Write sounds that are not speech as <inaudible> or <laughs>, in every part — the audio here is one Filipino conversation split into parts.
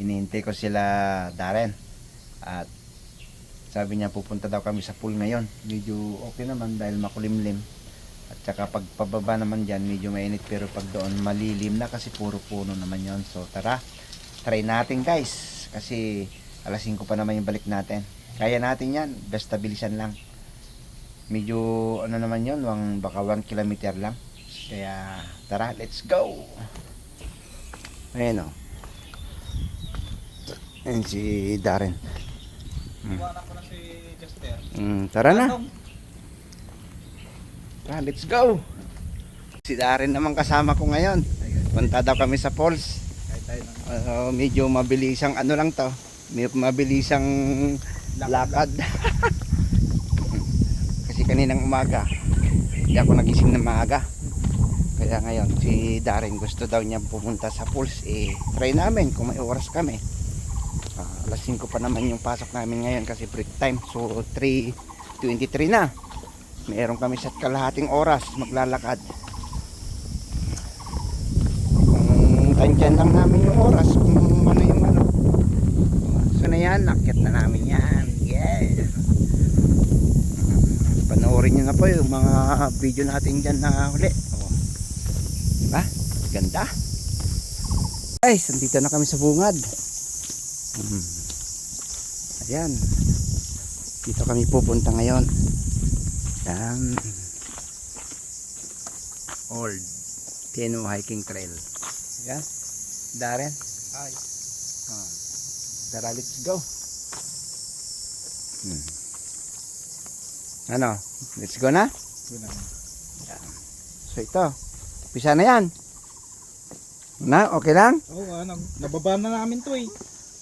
Hinihintay ko sila Darren. At sabi niya pupunta daw kami sa pool ngayon. Medyo okay naman dahil makulimlim. At saka pag pababa naman dyan, medyo mainit pero pag doon malilim na kasi puro puno naman yon So tara, try natin guys. Kasi alas 5 pa naman yung balik natin. Kaya natin yan, basta bilisan lang. Medyo ano naman yon wang baka 1 kilometer lang. Kaya tara, let's go! Ayan o. Ayan si Darren. Iwanan ko na si Jester. Mm, tara na. Tara, let's go! Si Darren naman kasama ko ngayon. Punta daw kami sa falls. Uh, medyo mabilisang ano lang to. May mabilisang lakad. <laughs> Kasi kaninang umaga, hindi ako nagising na maaga. Kaya ngayon, si Darren gusto daw niya pumunta sa pools. Eh, try namin kung may oras kami. Alas 5 pa naman yung pasok namin ngayon kasi break time. So, 3.23 na. Meron kami sa kalahating oras maglalakad. Kung tandyan lang namin yung oras, kung ano yung ano. So na yan, nakit na namin yan. Yeah. Panoorin nyo na po yung mga video natin dyan na huli. Oh. Diba? Ganda. Guys, andito na kami sa bungad. Hmm. Ayan. Dito kami pupunta ngayon. Yan. Old Teno Hiking Trail. Yan. Darren. Ay. Oh. Tara, let's go. Hmm. Ano? Let's go na? Yun na. So ito. Pisa na yan. Na, okay lang? Oo, oh, ano. Nababa na namin to eh.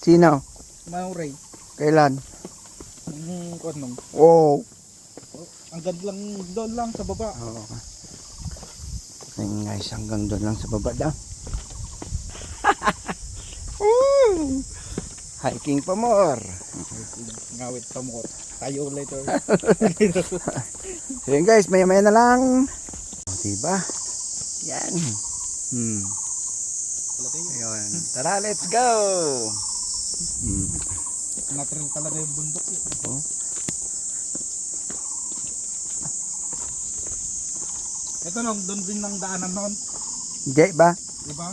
Sino? Mauray. Kailan? Hmm, kung anong. Oh. Ang ganda lang doon lang sa baba. Oo. Ayun guys, hanggang doon lang sa baba daw. <laughs> Hiking pa more. Ngawit pa mo. Tayo later. So yun guys, maya maya na lang. Diba? Yan. Hmm. Ayun. Tara, let's go! Hmm. Natural talaga yung bundok eh. Oh. Ito nung doon din ng daanan noon. Hindi ba? Diba?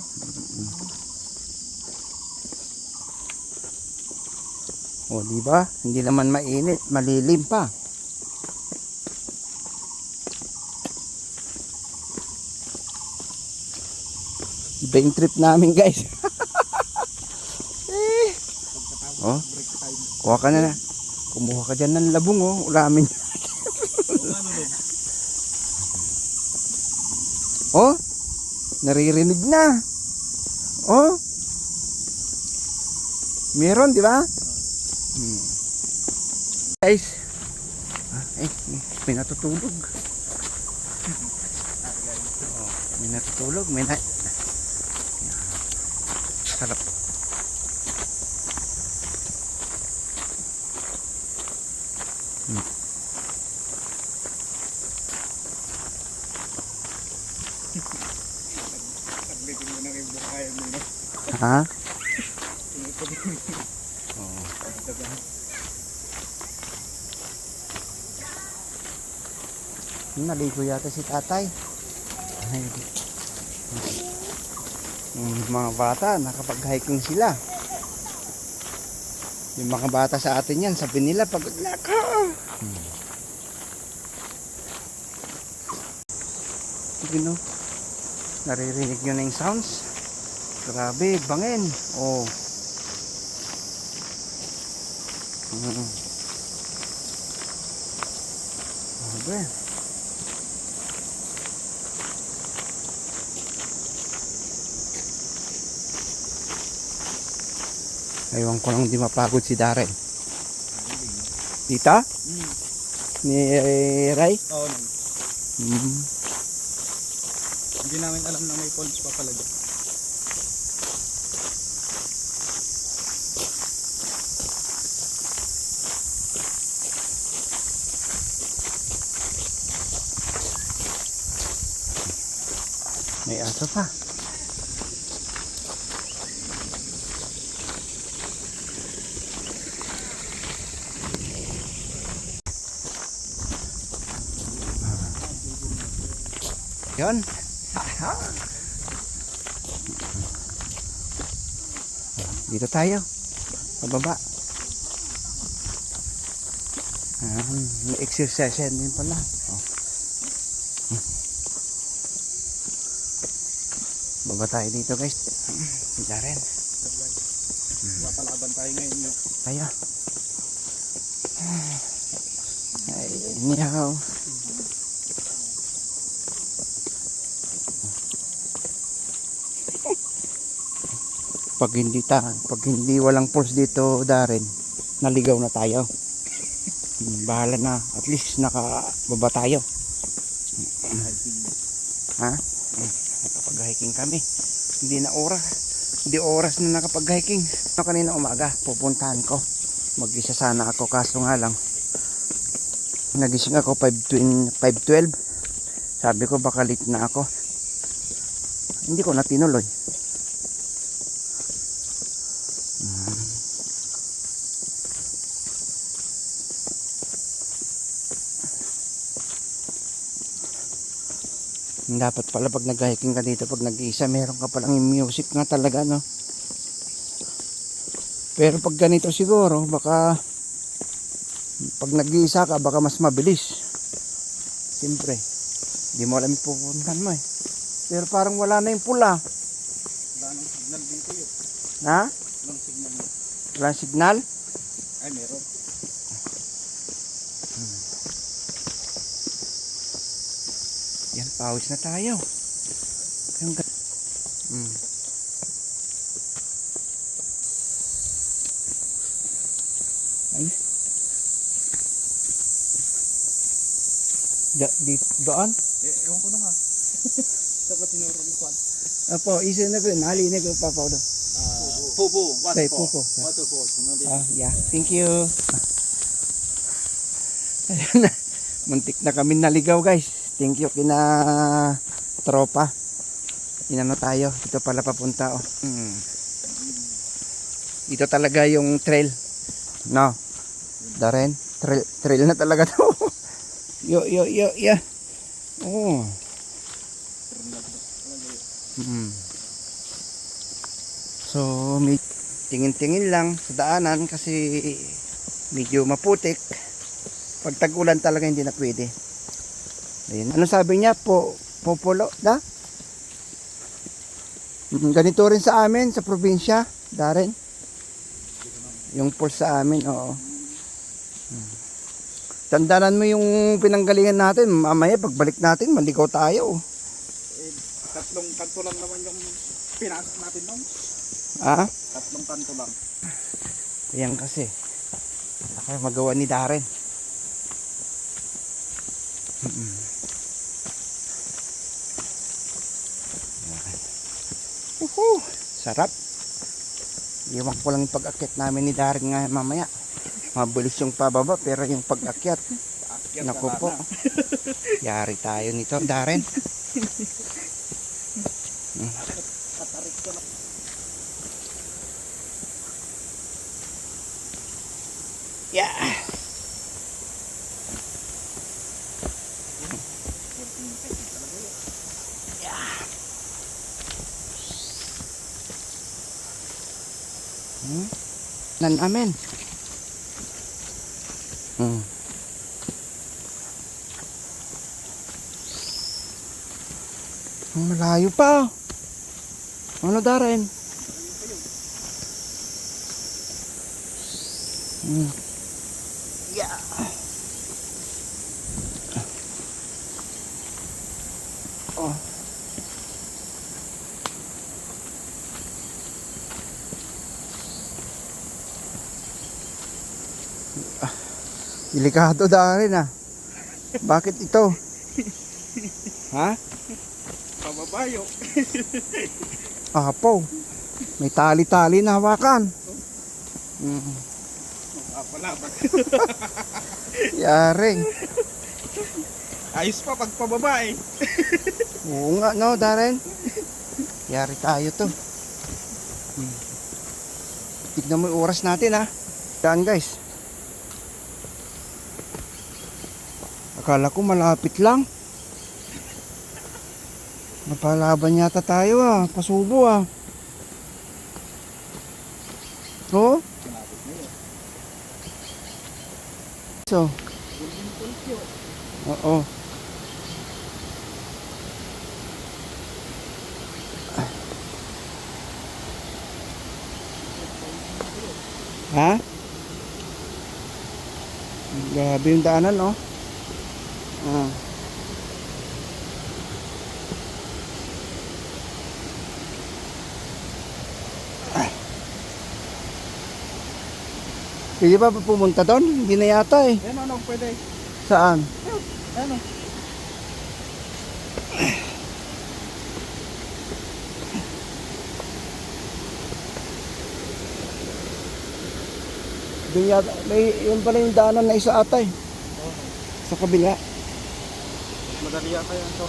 O, diba? Hindi naman mainit, malilim pa. Iba yung trip namin guys. <laughs> eh. Pagkatapos Oh. break time. Kuha ka na na. Kumuha ka dyan ng labong oh. Ulamin. Nung. <laughs> Oh. Naririnig na. Oh. Meron, di ba? Hmm. Guys. Ah, eh, may natutulog. Oh, may natutulog. May na... Sarap. Hmm. Naglitin mo na rin buka kaya mo na. Ha? Oo. Diba? Naligo yata si tatay. Ay. Yung mga bata, nakapag-hiking sila. Yung mga bata sa atin yan, sabi nila, pagod na ako. Hmm. Sige no, naririnig nyo na yung sounds. Grabe, bangin. Oh. Mm. Grabe. Aywan ko lang di mapagod si Darren. Dita? Hmm. Ni eh, Ray? Oo, nung. Mm. Hindi namin alam na may falls pa pala dyan. Ito pa. Yun. Dito tayo. Ah, exercise din pala. Baba tayo dito guys. Hindi rin. Papalaban tayo ngayon yung Tayo. Ay, niyaw. Pag hindi ta, pag hindi walang pulse dito, Darren, naligaw na tayo. Bahala na, at least nakababa tayo. Ha? Nakapag-hiking kami. Hindi na oras. Hindi oras na nakapag-hiking. Ano kanina umaga, pupuntahan ko. Mag-isa sana ako kaso nga lang. Nagising ako 5.12. 5.12. Sabi ko baka late na ako. Hindi ko na tinuloy. Dapat pala pag nag-hiking ka dito, pag nag-iisa, meron ka palang music nga talaga, no? Pero pag ganito siguro, baka pag nag-iisa ka, baka mas mabilis. Siyempre, di mo alam yung pupuntahan mo eh. Pero parang wala na yung pula. Wala nang signal dito yun. Ha? Walang signal. Wala signal? Ay, meron. Yan, pawis na tayo. Ga- Hmm. Ano? Da, di, doon? Eh, ewan ko na nga. Ba tinuro ni Kwan? Apo, isa na ko, nalinig ko pa pa doon. Pupo. Say, pupo. Waterfall. Ah, yeah. Thank you. <laughs> Ayun na. Muntik na kami naligaw guys. Thank you kina tropa. Inano tayo. Dito pala papunta oh. Mm. Dito talaga yung trail. No. Darren, trail, trail na talaga to. <laughs> yo yo yo yeah. Oh. Mm. So, may tingin-tingin lang sa daanan kasi medyo maputik. Pag tag-ulan talaga hindi na pwede. Ayun. Ano sabi niya? Po, populo, da? Mm, Ganito rin sa amin, sa probinsya, Darren. Yung pulse sa amin, oo. Mm. Tandaan mo yung pinanggalingan natin. Mamaya pagbalik natin, maligaw tayo. Eh, tatlong kanto lang naman yung pinasok natin noon. Ah? Tatlong kanto lang. Ayan kasi. Ako magawa ni Darren. Mm-mm. Woohoo! Sarap. Iwan ko lang yung pag-akyat namin ni Darren nga mamaya. Mabilis yung pababa pero yung pag-akyat. Naku po. na. Yari tayo nito, Darren. Yeah! Hmm? Nan amen. Hmm. Malayo pa. Ano Darren? Hmm. Delikado Darren ah. Bakit ito? Ha? Pababayo. Apo. May tali-tali na hawakan. Mm. Magpapalaban. Yari. Ayos pa pag pababa eh. Oo nga, no, Darren? Yari tayo to. Hmm. Tignan mo yung oras natin, ha? Daan, guys. Akala ko malapit lang. Napalaban yata tayo ah. Pasubo ah. Oh? Yun. So, oo. Ha? Grabe yung daanan, no? Pwede ba pumunta doon? Hindi na yata eh. Yan ano, pwede. Saan? Ano? Doon yata, may yun pala yung daanan na isa ata eh. Sa kabila. Madali yata yan to.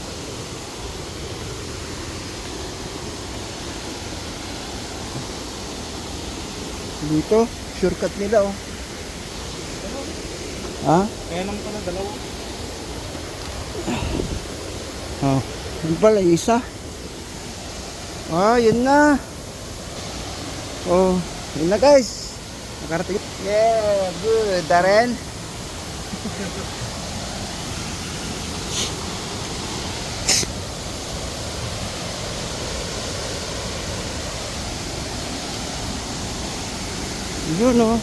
Dito, shortcut nila oh. Ha? Kaya lang pala dalawa. Oh. Yun pala yung isa. Ah, yun na. Oh, yun na guys. Nakarating. Yeah, good. Darren. <laughs> Yun yun.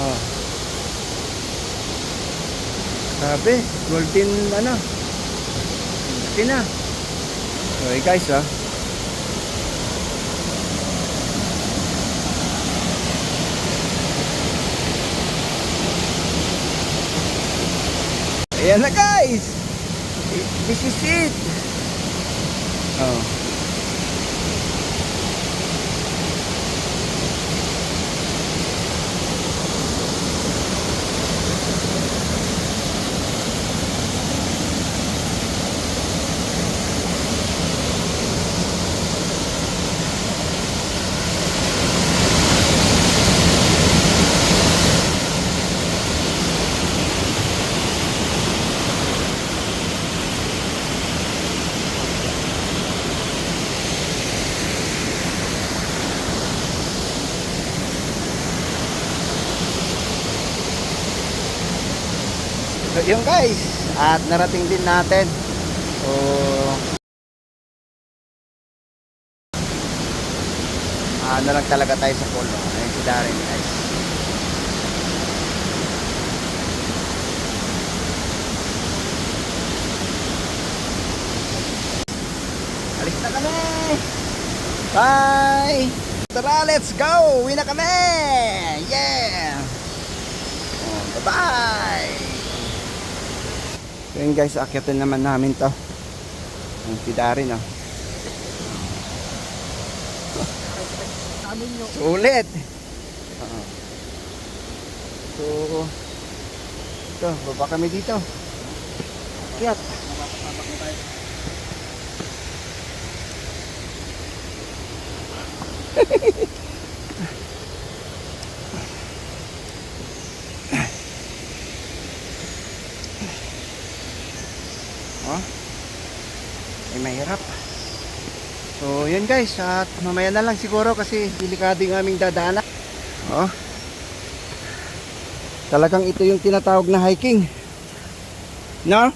Oh. Sabi, golden ano. Laki na. Okay guys ah. Ayan na guys. This is it. Oh. So yun guys, at narating din natin. So ano lang talaga tayo sa polo. Ayun si Darren guys. Alis na kami! Bye! Tara, let's go! Uwi na kami! Yeah! Bye-bye! So yun guys, akyatin naman namin to. Ang pidarin oh. Nyo. Sulit! Oo. So, ito, baba kami dito. Akyat. Nakakatabak <laughs> na tayo. Oh. Ay mahirap. So, yun guys, at mamaya na lang siguro kasi delikado yung aming dadaanan. Oh. Talagang ito yung tinatawag na hiking. No?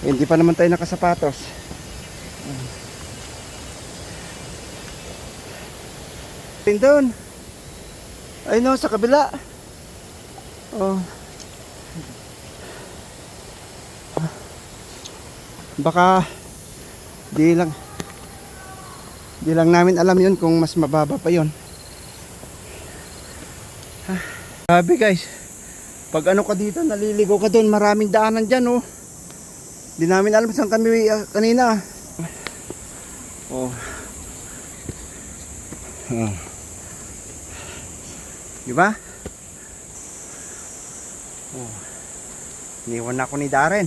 Hindi pa naman tayo nakasapatos. Ayun doon. Ay no, sa kabila. Oh. Baka di lang di lang namin alam yun kung mas mababa pa yun. Ah, Grabe guys. Pag ano ka dito, naliligo ka doon, maraming daanan dyan oh. Di namin alam saan kami ah, kanina. Oh. Oh. Di Iniwan ako ni Darren.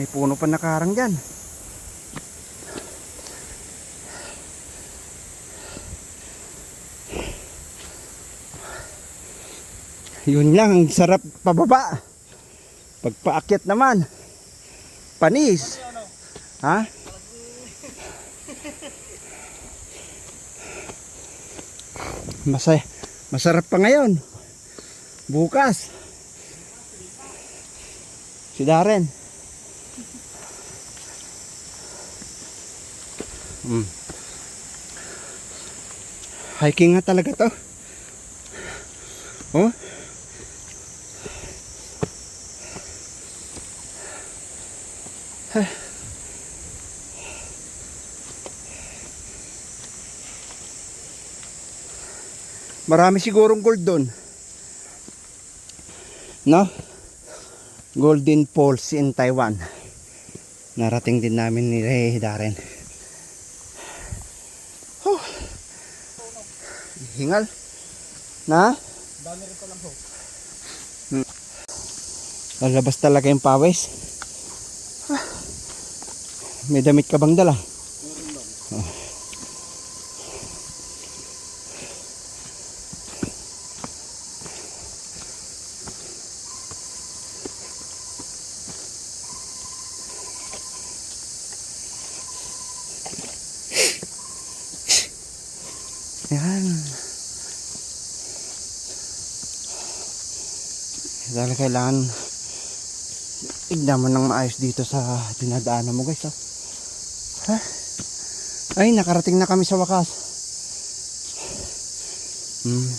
May puno pa nakaharang dyan. Yun lang, ang sarap pababa. Pagpaakyat naman. Panis. Ha? Masaya. Masarap pa ngayon. Bukas. Si Darren. Mm. Hiking nga talaga to. Oh. Marami sigurong gold doon. No? Golden Falls in Taiwan. Narating din namin ni Ray Darren. Oh. Hingal. Na? Dami rin palang ho. Lalabas talaga yung pawis. Ah. May damit ka bang dala? Yan. Dahil kailangan tignan mo ng maayos dito sa dinadaanan mo guys. Oh. Ha? Ay, nakarating na kami sa wakas. Hmm.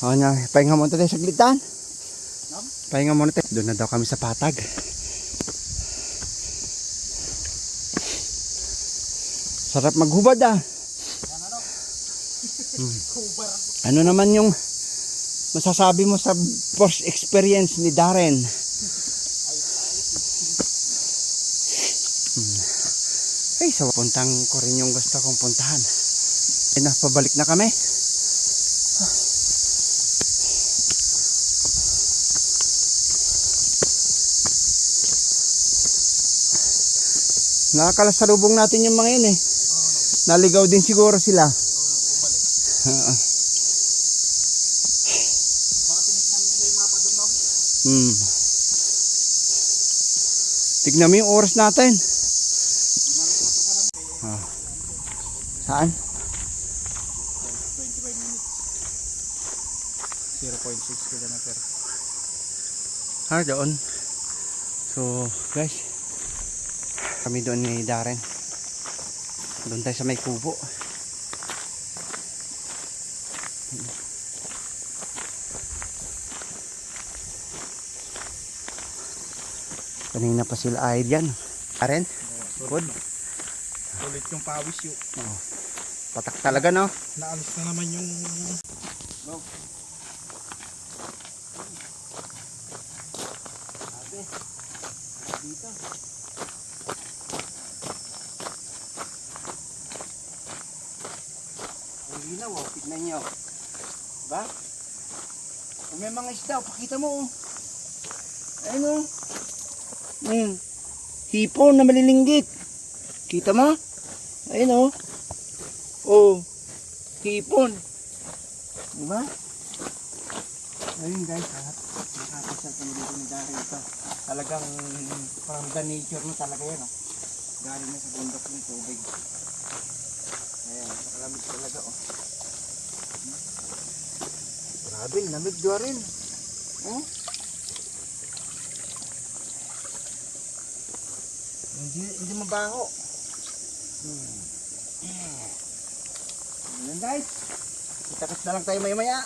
O na, pahinga muna tayo saglitan. Pahinga muna tayo. Doon na daw kami sa patag. Sarap maghubad ah. Hmm. Ano naman yung masasabi mo sa first experience ni Darren? Ay, sa puntang ko rin yung gusto kong puntahan. Ay na, na kami. Nakakalasalubong natin yung mga yun eh. Naligaw din siguro sila. Oo. Hmm. Tignan mo yung oras natin. Ah. Saan? 25 minutes. 0.6 kilometer. Ah, doon. So, guys. Kami doon ni Darren. Doon tayo sa may kubo. Kanina pa sila ay diyan. Darren, good. Ulit yung pawis yun. Patak talaga no. Naalis na naman yung... Ang linaw, oh. Tignan nyo. Diba? Kung may mga isda, oh, pakita mo, oh. Ayun, oh. Hmm. Hipon na malilinggit. Kita mo? Ayun, oh. Oh. Hipon. Diba? Ayun, guys. Nakakasal kami dito ni Dari ito. Talagang from the nature mo talaga yan, oh. Galing na sa bundok ng tubig. Ayan, nakalamig talaga oh. Grabe, lamig doon rin. Oh. Hindi, hindi mabaho. Hmm. Ayan guys. Kita-kits na lang tayo maya-maya.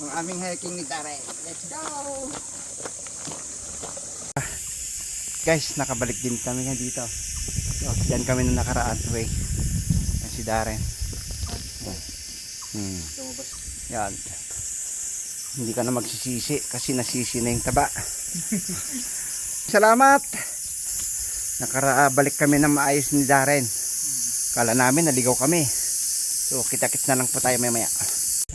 Ang aming hiking ni Tare. Let's go! Guys, nakabalik din kami nga dito. So, dyan kami na nakaraan way. Yan si Darren. Hmm. Yan. Hindi ka na magsisisi kasi nasisi na yung taba. <laughs> Salamat! Nakarabalik kami ng maayos ni Darren. Kala namin naligaw kami. So kita-kits na lang po tayo mamaya.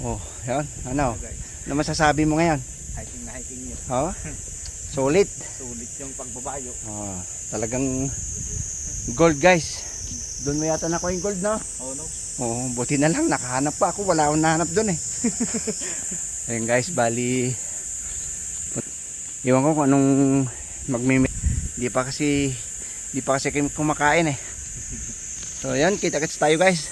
Oh, yan. Ano? Ano masasabi mo ngayon? Hiking na hiking yun. Oh? Solid. Sulit yung pagbabayo. Oh, talagang gold guys. Doon mo yata nakuha yung gold no? Oh no. Oo, buti na lang nakahanap pa ako. Wala akong nahanap doon eh. <laughs> Ayun guys, bali Iwan ko kung anong magmimi Di pa kasi di pa kasi kumakain eh. So yan, kita-kits tayo guys.